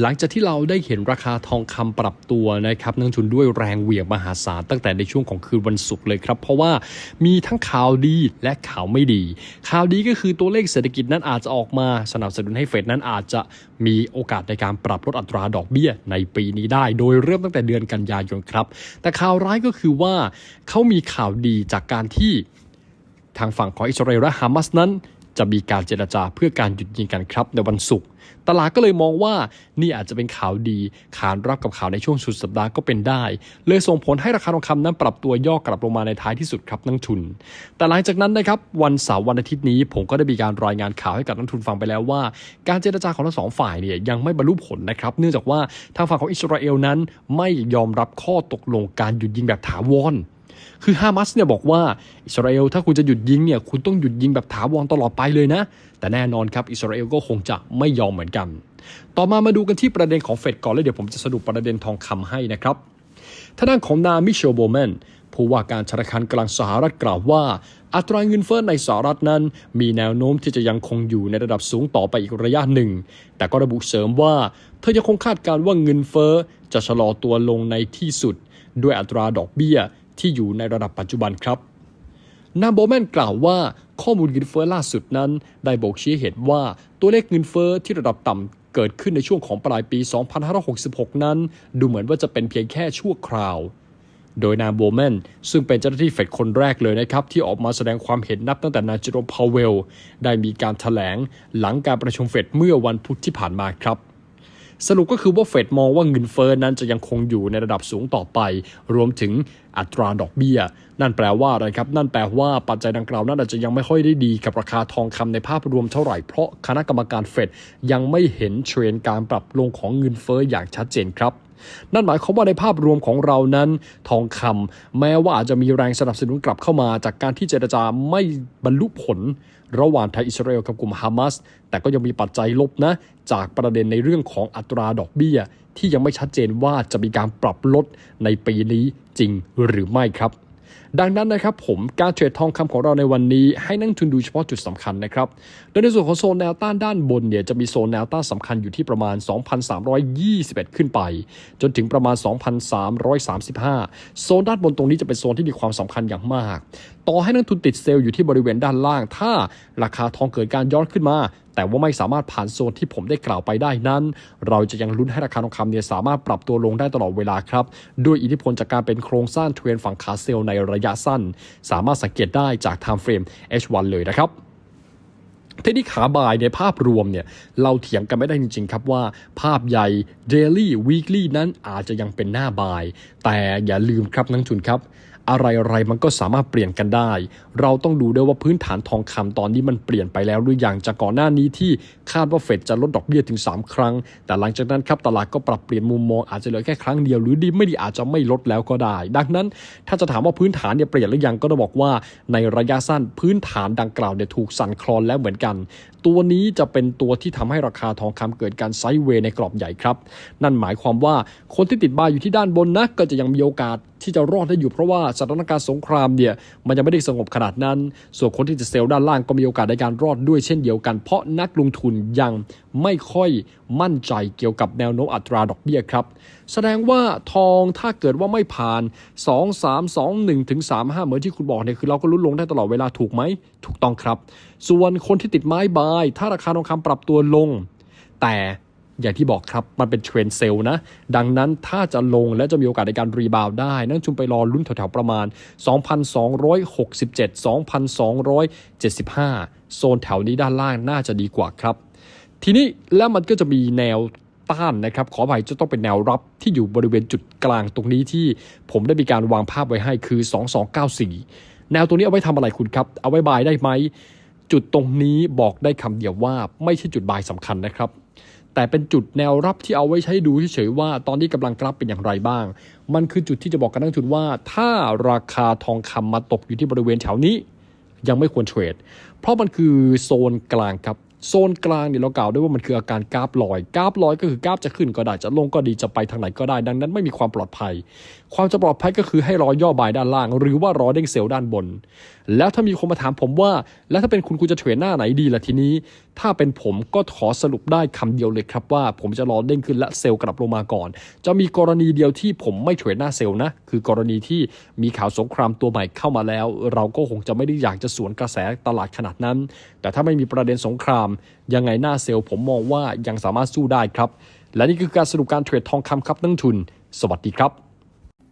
หลังจากที่เราได้เห็นราคาทองคำปรับตัวนะครับนักลงทุนด้วยแรงเหวี่ยงมหาศาลตั้งแต่ในช่วงของคืนวันศุกร์เลยครับ เพราะว่ามีทั้งข่าวดีและข่าวไม่ดี ข่าวดีก็คือตัวเลขเศรษฐกิจนั้นอาจจะออกมาสนับสนุนให้เฟดนั้นอาจจะมีโอกาสในการปรับลดอัตราดอกเบี้ยในปีนี้ได้ โดยเริ่มตั้งแต่เดือนกันยายนครับ แต่ข่าวร้ายก็คือว่าเขามีข่าวดีจากการที่ทางฝั่งของอิสราเอลและฮามาสนั้น จะมีการเจรจาเพื่อการหยุดยิงกันครับในวันศุกร์ตลาดก็เลยมองว่านี่อาจจะเป็นข่าวดีขานรับกับข่าวในช่วงสุดสัปดาห์ก็เป็นได้ เลยส่งผลให้ราคาทองคำนั้นปรับตัวย่อกลับลงมาในท้ายที่สุดครับนักทุน แต่หลังจากนั้นนะครับวันเสาร์วันอาทิตย์นี้ ผมก็ได้มีการรายงานข่าวให้กับนักทุนฟังไปแล้วว่า การเจรจาของทั้งสองฝ่ายเนี่ยยังไม่บรรลุผลนะครับเนื่องจากว่าทางฝั่งของอิสราเอลนั้นไม่ยอมรับข้อตกลงการหยุดยิงแบบถาวร คือฮามาสเนี่ยบอกว่าอิสราเอลถ้าคุณจะหยุดยิงเนี่ยคุณต้องหยุดยิงแบบถาวรตลอดไปเลยนะ แต่แน่นอนครับอิสราเอลก็คงจะไม่ยอมเหมือนกัน ต่อมามาดูกันที่ประเด็นของเฟดก่อนแล้วเดี๋ยวผมจะสรุปประเด็นทองคำให้นะครับทางด้านของนามิเชลโบแมนผู้ว่าการธนาคารกลางสหรัฐกล่าวว่า อัตราเงินเฟ้อในสหรัฐนั้น มีแนวโน้มที่จะยังคงอยู่ในระดับสูงต่อไปอีกระยะหนึ่ง แต่ก็ระบุเสริมว่า เธอยังคงคาดการณ์ว่าเงินเฟ้อจะชะลอตัวลงในที่สุด ด้วยอัตราดอกเบี้ย ที่อยู่ในระดับปัจจุบันครับนาโบแมนกล่าวว่าข้อมูลเงินเฟ้อล่าสุดนั้น ได้บอกชี้เห็นว่าตัวเลขเงินเฟ้อที่ระดับต่ำเกิดขึ้นในช่วงของปลายปี 2566 นั้น ดูเหมือนว่าจะเป็นเพียงแค่ชั่วคราว โดยนามโบแมนซึ่งเป็นเจ้าหน้าที่เฟดคนแรกเลยนะครับ ที่ออกมาแสดงความเห็นนับตั้งแต่นายเจอโรมพาวเวล ได้มีการถแถลงหลังการประชุมเฟดเมื่อวันพุธที่ผ่านมาครับ สรุปก็คือว่าเฟดมองว่าเงินเฟ้อนั้นจะยังคงอยู่ในระดับสูงต่อไป รวมถึงอัตราดอกเบี้ย นั่นแปลว่าอะไรครับ นั่นแปลว่าปัจจัยดังกล่าวนั้นอาจจะยังไม่ค่อยได้ดีกับราคาทองคำในภาพรวมเท่าไหร่ เพราะคณะกรรมการเฟดยังไม่เห็นเทรนการปรับลงของเงินเฟ้ออย่างชัดเจนครับนั่นหมายความว่าในภาพรวมของเรานั้น ทองคำแม้ว่าอาจจะมีแรงสนับสนุนกลับเข้ามา จากการที่เจรจาไม่บรรลุผล ระหว่างไทยอิสราเอลกับกลุ่มฮามาสแต่ก็ยังมีปัจจัยลบนะ จากประเด็นในเรื่องของอัตราดอกเบี้ย ที่ยังไม่ชัดเจนว่าจะมีการปรับลดในปีนี้จริงหรือไม่ครับ ดังนั้นนะครับผมการเทรดทองคำของเราในวันนี้ ให้นักทุนดูเฉพาะจุดสำคัญนะครับโดยในส่วนของโซนแนวต้านด้านบนเนี่ยจะมีโซนแนวต้านสำคัญอยู่ที่ประมาณ 2,321 ขึ้นไป จนถึงประมาณ 2,335 โซนด้านบนตรงนี้จะเป็นโซนที่มีความสำคัญอย่างมาก ต่อให้นักทุนติดเซลล์อยู่ที่บริเวณด้านล่าง ถ้าราคาทองเกิดการย้อนขึ้นมา แต่ว่าไม่สามารถผ่านโซนที่ผมได้กล่าวไปได้นั้น เราจะยังลุ้นให้ราคาทองคำเนี่ยสามารถปรับตัวลงได้ตลอดเวลาครับ ด้วยอิทธิพลจากการเป็นโครงสร้างเทรนฝั่งขาเซลล์ในระยะสั้น สามารถสังเกตได้จาก time frame H1 เลยนะครับทีนี้ขาบายในภาพรวมเนี่ยเราเถียงกันไม่ได้จริงๆครับว่า ภาพใหญ่ Daily Weekly นั้นอาจจะยังเป็นหน้าบาย แต่อย่าลืมครับนักทุนครับ อะไรๆมันก็สามารถเปลี่ยนกันได้ เราต้องดูด้วยว่าพื้นฐานทองคำตอนนี้มันเปลี่ยนไปแล้วหรือยังจากก่อนหน้านี้ที่คาดว่าเฟดจะลดดอกเบี้ยถึง 3 ครั้ง แต่หลังจากนั้นครับตลาดก็ปรับเปลี่ยนมุมมองอาจจะเหลือแค่ครั้งเดียวหรือดีไม่ดีอาจจะไม่ลดแล้วก็ได้ ดังนั้นถ้าจะถามว่าพื้นฐานเนี่ยเปลี่ยนหรือยังก็ต้องบอกว่าในระยะสั้นพื้นฐานดังกล่าวเนี่ยถูกสั่นคลอนแล้วเหมือนกัน ตัวนี้จะเป็นตัวที่ทำให้ราคาทองคำเกิดการไซด์เวย์ในกรอบใหญ่ครับ นั่นหมายความว่าคนที่ติดบายอยู่ที่ด้านบนนะก็จะยังมีโอกาส ที่จะรอดได้อยู่เพราะว่าสถานการณ์สงครามเนี่ยมันยังไม่ได้สงบขนาดนั้น ส่วนคนที่จะเซลล์ด้านล่างก็มีโอกาสในการรอดด้วยเช่นเดียวกัน เพราะนักลงทุนยังไม่ค่อยมั่นใจเกี่ยวกับแนวโน้มอัตราดอกเบี้ยครับ แสดงว่าทองถ้าเกิดว่าไม่ผ่าน 2 3 2 1ถึง3 5เหมือนที่คุณบอกเนี่ยคือเราก็ลุ้นลงได้ตลอดเวลาถูกไหมถูกต้องครับ ส่วนคนที่ติดไม้บาย ถ้าราคาทองคำปรับตัวลง แต่ อย่างที่บอกครับมันเป็นเทรนเซล์นะ ดังนั้นถ้าจะลงและจะมีโอกาสในการรีบาวได้ นั่งจุมไปรอลุ้นแถวๆประมาณ 2,267 2,275 โซนแถวนี้ด้านล่างน่าจะดีกว่าครับ ทีนี้แล้วมันก็จะมีแนวต้านนะครับขออภัยจะต้องเป็นแนวรับที่อยู่บริเวณจุดกลางตรงนี้ที่ผมได้มีการวางภาพไว้ให้คือ 2294 แนวตรงนี้เอาไว้ทำอะไรคุณครับ เอาไว้บายได้ไหม จุดตรงนี้บอกได้คำเดียวว่าไม่ใช่จุดบายสำคัญนะครับ แต่เป็นจุดแนวรับที่เอาไว้ใช้ดูเฉยๆว่า ตอนนี้กำลังกรับเป็นอย่างไรบ้าง มันคือจุดที่จะบอกกับนักลงทุนว่า ถ้าราคาทองคำมาตกอยู่ที่บริเวณแถวนี้ ยังไม่ควรเทรด เพราะมันคือโซนกลางครับ โซนกลางเนี่ยเรากล่าวได้ว่ามันคืออาการกราฟลอย กราฟลอยก็คือกราฟจะขึ้นก็ได้จะลงก็ดีจะไปทางไหนก็ได้ ดังนั้นไม่มีความปลอดภัย ความจะปลอดภัยก็คือให้รอย่อบายด้านล่าง หรือว่ารอเด้งเซลล์ด้านบน แล้วถ้ามีคนมาถามผมว่า แล้วถ้าเป็นคุณคุณจะเทรดหน้าไหนดีล่ะทีนี้ ถ้าเป็นผมก็ขอสรุปได้คำเดียวเลยครับว่า ผมจะรอเด้งขึ้นและเซลล์กลับลงมาก่อน จะมีกรณีเดียวที่ผมไม่เทรดหน้าเซลล์นะคือกรณีที่มีข่าวสงครามตัวใหม่เข้ามาแล้ว เราก็คงจะไม่ได้อยากจะสวนกระแสตลาดขนาดนั้น แต่ถ้าไม่มีประเด็นสงครามยังไงหน้าเซลล์ผมมองว่ายังสามารถสู้ได้ครับ และนี่คือการสรุปการเทรดทองคำครับนักทุน สวัสดีครับ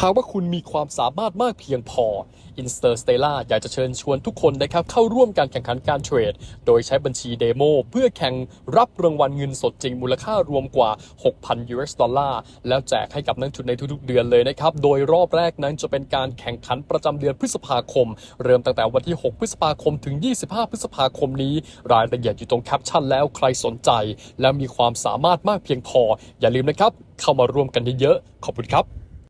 หากว่าคุณมีความสามารถมากเพียงพอ i n s t e r s t e l l a อยากจะเชิญชวนทุกคนนะครับเข้าร่วมการแข่งขันการเทรด โดยใช้บัญชีเดโมเพื่อแข่งรับรางวัลเงินสดจริงมูลค่ารวมกว่า 6,000 US ดอลลาร์แล้วแจกให้กับนักทุนในทุกๆเดือนเลยนะครับ โดยรอบแรกนั้นจะเป็นการแข่งขันประจำเดือนพฤษภาคม เริ่มตั้งแต่วันที่ 6 พฤษภาคมถึง 25 พฤษภาคมนี้ รายละเอียดอยู่ตรงแคปชั่นแล้วใครสนใจ และมีความสามารถมากเพียงพอ อย่าลืมนะครับเข้ามาร่วมกันเยอะๆขอบคุณครับ